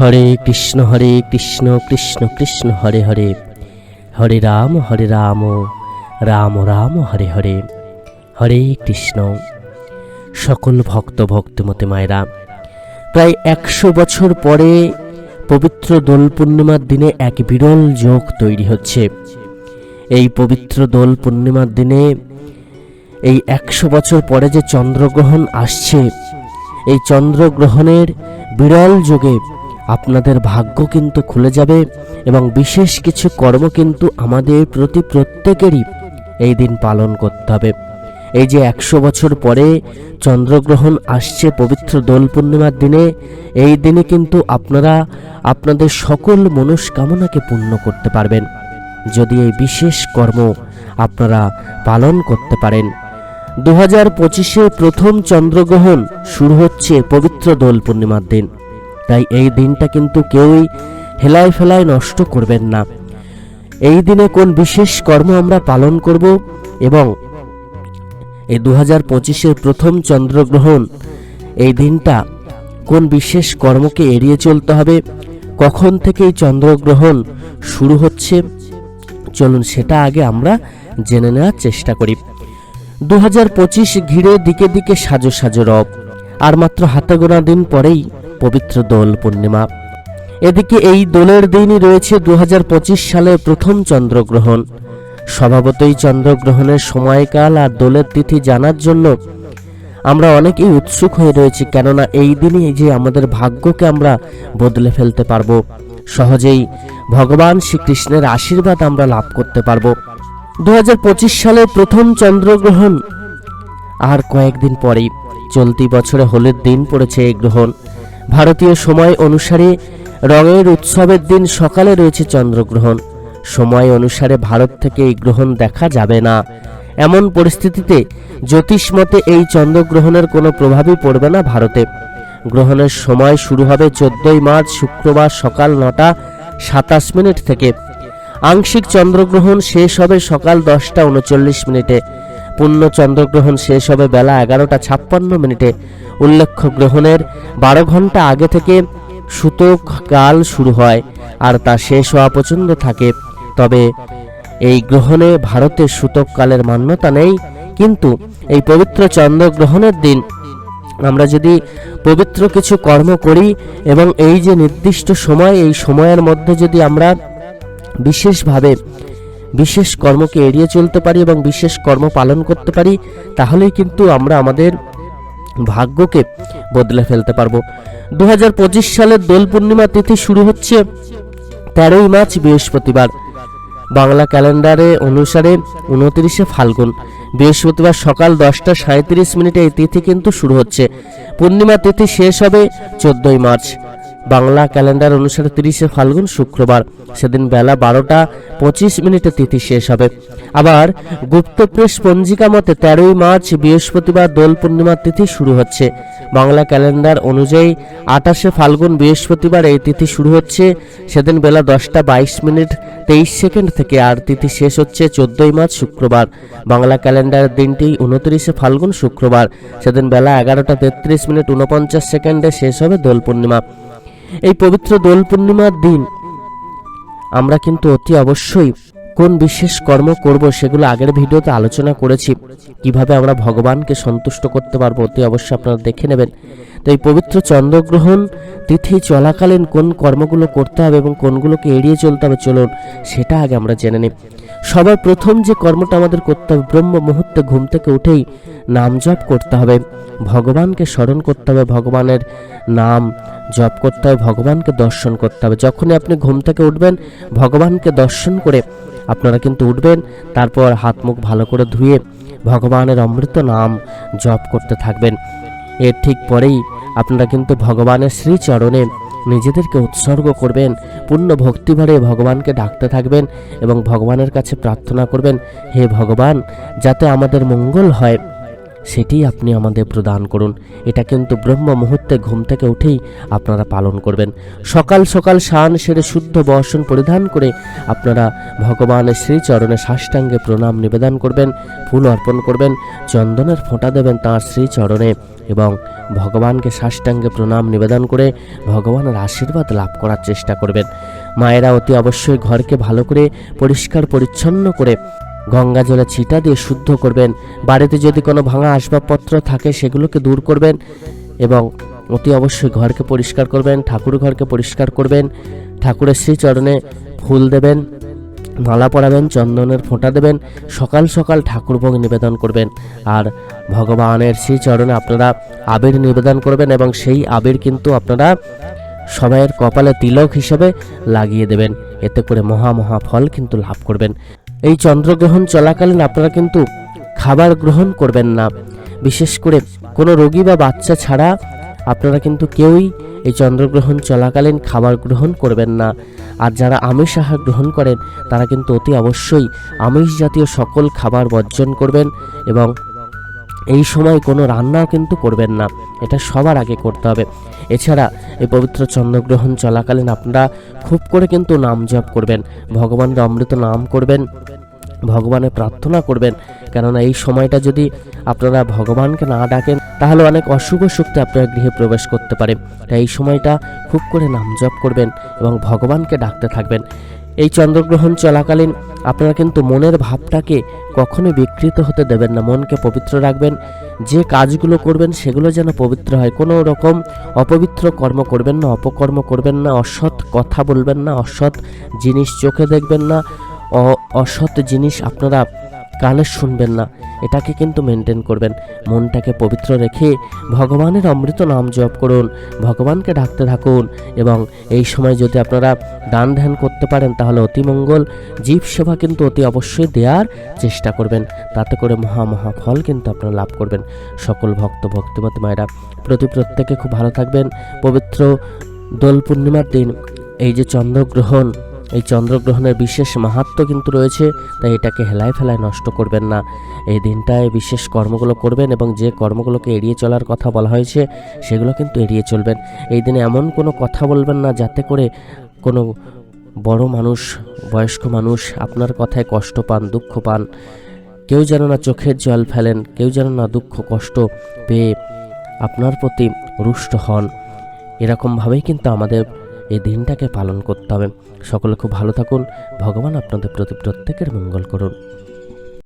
হরে কৃষ্ণ হরে কৃষ্ণ কৃষ্ণ কৃষ্ণ, হরে হরে। হরে রাম হরে রাম রাম রাম, হরে হরে। হরে কৃষ্ণ। সকল ভক্ত, ভক্তিমতী মায়েরা, প্রায় একশো বছর পরে পবিত্র দোল পূর্ণিমার দিনে এক বিরল যোগ তৈরি হচ্ছে। এই পবিত্র দোল পূর্ণিমার দিনে এই একশো বছর পরে যে চন্দ্রগ্রহণ আসছে, এই চন্দ্রগ্রহণের বিরল যোগে আপনাদের ভাগ্য কিন্তু খুলে যাবে এবং বিশেষ কিছু কর্ম কিন্তু আমাদের প্রতি প্রত্যেকেরই এই দিন পালন করতে হবে। এই যে একশো বছর পরে চন্দ্রগ্রহণ আসছে পবিত্র দোল পূর্ণিমার দিনে, এই দিনে কিন্তু আপনারা আপনাদের সকল মনস্কামনাকে পূর্ণ করতে পারবেন। যদি এই বিশেষ কর্ম আপনারা পালন করতে পারেন। দু হাজার পঁচিশে প্রথম চন্দ্রগ্রহণ শুরু হচ্ছে পবিত্র দোল পূর্ণিমার দিন। তাই এই দিনটা কিন্তু কেউই হেলায় ফেলায় নষ্ট করবেন না। এই দিনে কোন বিশেষ কর্ম আমরা পালন করব এবং এই দু হাজার পঁচিশের প্রথম চন্দ্রগ্রহণ, এই দিনটা কোন বিশেষ কর্মকে এড়িয়ে চলতে হবে, কখন থেকে এই চন্দ্রগ্রহণ শুরু হচ্ছে, চলুন সেটা আগে আমরা জেনে নেওয়ার চেষ্টা করি। দু হাজার পঁচিশ ঘিরে দিকে দিকে সাজো সাজো রব, আর মাত্র হাতে গোনা দিন পরেই পবিত্র দোল পূর্ণিমা। এদিকে এই দোলের দিনই রয়েছে দু সালে প্রথম চন্দ্রগ্রহণ। স্বভাবতই চন্দ্রগ্রহণের সময়কাল আর দোলের তিথি জানার জন্য আমরা অনেকেই উৎসুক হয়ে রয়েছি, কেননা এই দিনই যে আমাদের ভাগ্যকে আমরা বদলে ফেলতে পারব। সহজেই ভগবান শ্রীকৃষ্ণের আশীর্বাদ আমরা লাভ করতে পারব। দু সালের প্রথম চন্দ্রগ্রহণ আর কয়েকদিন পরেই। চলতি বছরে হোলির দিন পড়েছে এই গ্রহণ। ভারতীয় সময় অনুসারে রঙের উৎসবের দিন সকালে রয়েছে চন্দ্রগ্রহণ। সময় অনুসারে ভারত থেকে এই গ্রহণ দেখা যাবে না। এমন পরিস্থিতিতে জ্যোতিষমতে এই চন্দ্রগ্রহণের কোনো প্রভাবই পড়বে না ভারতে। গ্রহণের সময় শুরু হবে চোদ্দই মার্চ শুক্রবার সকাল নটা সাতাশ মিনিট থেকে। আংশিক চন্দ্রগ্রহণ শেষ হবে সকাল দশটা উনচল্লিশ মিনিটে। পূর্ণ চন্দ্রগ্রহণ শেষ হবে বেলা এগারোটা ছাপ্পান্ন মিনিটে। উল্লেখ্য, গ্রহণের বারো ঘণ্টা আগে থেকে সূতক কাল শুরু হয় আর তা শেষ হওয়া পর্যন্ত থাকে। তবে এই গ্রহণে ভারতের সূতক কালের মান্যতা নেই। কিন্তু এই পবিত্র চন্দ্রগ্রহণের দিন আমরা যদি পবিত্র কিছু কর্ম করি এবং এই যে নির্দিষ্ট সময়, এই সময়ের মধ্যে যদি আমরা বিশেষভাবে বিশেষ কর্মকে এড়িয়ে চলতে পারি এবং বিশেষ কর্ম পালন করতে পারি, তাহলেই কিন্তু আমরা আমাদের ভাগ্যকে বদলে ফেলতে পারব। দু সালের দোল পূর্ণিমা তিথি শুরু হচ্ছে তেরোই মার্চ, বৃহস্পতিবার। বাংলা ক্যালেন্ডারে অনুসারে উনত্রিশে ফাল্গুন, বৃহস্পতিবার সকাল দশটা সাঁত্রিশ মিনিটে এই তিথি কিন্তু শুরু হচ্ছে। পূর্ণিমা তিথি শেষ হবে চোদ্দই মার্চ। বাংলা ক্যালেন্ডার অনুসারে তিরিশে ফাল্গুন শুক্রবার। সেদিন বেলা বারোটা পঁচিশ মিনিটে তিথি শেষ হবে। আবার গুপ্তপ্রেস পঞ্জিকা মতে তেরোই মার্চ বৃহস্পতিবার দোল পূর্ণিমার তিথি শুরু হচ্ছে। বাংলা ক্যালেন্ডার অনুযায়ী আঠাশে ফাল্গুন বৃহস্পতিবার এই তিথি শুরু হচ্ছে। সেদিন বেলা দশটা বাইশ মিনিট তেইশ সেকেন্ড থেকে আর তিথি শেষ হচ্ছে চোদ্দই মার্চ শুক্রবার। বাংলা ক্যালেন্ডারের দিনটি উনত্রিশে ফাল্গুন শুক্রবার। সেদিন বেলা এগারোটা তেত্রিশ মিনিট উনপঞ্চাশ সেকেন্ডে শেষ হবে দোল পূর্ণিমা। এই পবিত্র দোল পূর্ণিমার দিন। আমরা কিন্তু অতি অবশ্যই কোন বিশেষ কর্ম করব সেগুলো আগের ভিডিওতে আলোচনা করেছি। কীভাবে আমরা ভগবানকে সন্তুষ্ট করতে পারব অতি অবশ্যই আপনারা দেখে নেবেন। তো এই পবিত্র চন্দ্রগ্রহণ তিথি চলাকালীন কোন কর্মগুলো করতে হবে এবং কোনগুলোকে এড়িয়ে চলতে হবে চলুন সেটা আগে আমরা জেনে নিই। সবার প্রথম যে কর্মটা আমাদের করতে হবে, ব্রহ্ম মুহূর্তে ঘুম থেকে উঠেই নাম জপ করতে হবে। ভগবানকে স্মরণ করতে হবে, ভগবানের নাম জপ করতে হবে, ভগবানকে দর্শন করতে হবে। যখনই আপনি ঘুম থেকে উঠবেন, ভগবানকে দর্শন করে আপনারা কিন্তু উঠবেন, তারপর হাত মুখ ভালো করে ধুয়ে ভগবানের অমৃত নাম জপ করতে থাকবেন। এর ঠিক পরেই আপনারা কিন্তু ভগবানের শ্রীচরণে নিজেদেরকে উৎসর্গ করবেন, পূর্ণ ভক্তি ভরে ভগবানকে ডাকতে থাকবেন এবং ভগবানের কাছে প্রার্থনা করবেন, হে ভগবান, যাতে আমাদের মঙ্গল হয়। সেটি আপনি আমাদের প্রদান করুন। এটা কিন্তু ব্রহ্ম মুহূর্তে ঘুম থেকে উঠেই আপনারা পালন করবেন। সকাল সকাল স্নান সেরে শুদ্ধ বর্ষণ পরিধান করে আপনারা ভগবানের শ্রীচরণে সাষ্টাঙ্গে প্রণাম নিবেদন করবেন, ফুল অর্পণ করবেন, চন্দনের ফোঁটা দেবেন তাঁর শ্রীচরণে এবং ভগবানকে সাষ্টাঙ্গে প্রণাম নিবেদন করে ভগবানের আশীর্বাদ লাভ করার চেষ্টা করবেন। মায়েরা অতি অবশ্যই ঘরকে ভালো করে পরিষ্কার পরিচ্ছন্ন করে গঙ্গা জলে ছিটা দিয়ে শুদ্ধ করবেন। বাড়িতে যদি কোনো ভাঙা আসবাবপত্র থাকে, সেগুলোকে দূর করবেন এবং অতি অবশ্যই ঘরকে পরিষ্কার করবেন, ঠাকুর ঘরকে পরিষ্কার করবেন, ঠাকুরের শ্রীচরণে ফুল দেবেন, মালা পরাবেন, চন্দনের ফোঁটা দেবেন, সকাল সকাল ঠাকুরভোগ নিবেদন করবেন। আর ভগবানের শ্রীচরণে আপনারা আবির নিবেদন করবেন এবং সেই আবির কিন্তু আপনারা সবাইয়ের কপালে তিলক হিসেবে লাগিয়ে দেবেন। এতে করে মহা মহা ফল কিন্তু লাভ করবেন। এই চন্দ্রগ্রহণ চলাকালীন আপনারা কিন্তু খাবার গ্রহণ করবেন না। বিশেষ করে কোনো রোগী বা বাচ্চা ছাড়া আপনারা কিন্তু কেউই এই চন্দ্রগ্রহণ চলাকালীন খাবার গ্রহণ করবেন না। আর যারা আমিষ আহার গ্রহণ করেন, তারা কিন্তু অতি অবশ্যই আমিষ জাতীয় সকল খাবার বর্জন করবেন এবং এই সময় কোনো রান্নাও কিন্তু করবেন না। এটা সবার আগে করতে হবে। এছাড়া এই পবিত্র চন্দ্রগ্রহণ চলাকালীন আপনারা খুব করে কিন্তু নাম জপ করবেন। ভগবানের অমৃত নাম করবেন। ভগবানের প্রার্থনা করবেন। কেননা এই সময়টা যদি আপনারা ভগবানকে না ডাকেন, তাহলে অনেক অশুভ শক্তি আপনার গৃহে প্রবেশ করতে পারে। তাই এই সময়টা খুব করে নাম জপ করবেন এবং ভগবানকে ডাকতে থাকবেন। এই চন্দ্রগ্রহণ চলাকালীন আপনারা কিন্তু মনের ভাবটাকে কখনোই বিকৃত হতে দেবেন না। মনকে পবিত্র রাখবেন। যে কাজগুলো করবেন, সেগুলো যেন পবিত্র হয়। কোনো রকম অপবিত্র কর্ম করবেন না, অপকর্ম করবেন না, অসৎ কথা বলবেন না, অসৎ জিনিস চোখে দেখবেন না অসৎ জিনিস আপনারা কানে শুনবেন না। এটাকে কিন্তু মেনটেন করবেন। মনটাকে পবিত্র রেখে ভগবানের অমৃত নাম জপ করুন, ভগবানকে ডাকতে থাকুন এবং এই সময় যদি আপনারা দান ধ্যান করতে পারেন তাহলে অতি মঙ্গল। জীব সেবা কিন্তু অতি অবশ্যই দেওয়ার চেষ্টা করবেন। তাতে করে মহা মহা ফল কিন্তু আপনারা লাভ করবেন। সকল ভক্ত, ভক্তিমতী মায়েরা, প্রতি প্রত্যেকে খুব ভালো থাকবেন। পবিত্র দোল পূর্ণিমার দিন এই যে চন্দ্রগ্রহণ এই চন্দ্রগ্রহণের বিশেষ মাহাত্ম কিন্তু রয়েছে, তাই এটাকে হেলায় ফেলায় নষ্ট করবেন না। এই দিনটায় বিশেষ কর্মগুলো করবেন এবং যে কর্মগুলোকে এড়িয়ে চলার কথা বলা হয়েছে, সেগুলো কিন্তু এড়িয়ে চলবেন। এই দিনে এমন কোনো কথা বলবেন না, যাতে করে কোনো বড় মানুষ, বয়স্ক মানুষ আপনার কথায় কষ্ট পান, দুঃখ পান। কেউ যেন না চোখের জল ফেলেন, কেউ যেন না দুঃখ কষ্ট পেয়ে আপনার প্রতি রুষ্ট হন। এরকমভাবেই কিন্তু আমাদের এই দিনটাকে পালন করতে হবে। সকলে খুব ভালো থাকুন। ভগবান আপনাদের প্রতি প্রত্যেকের মঙ্গল করুন।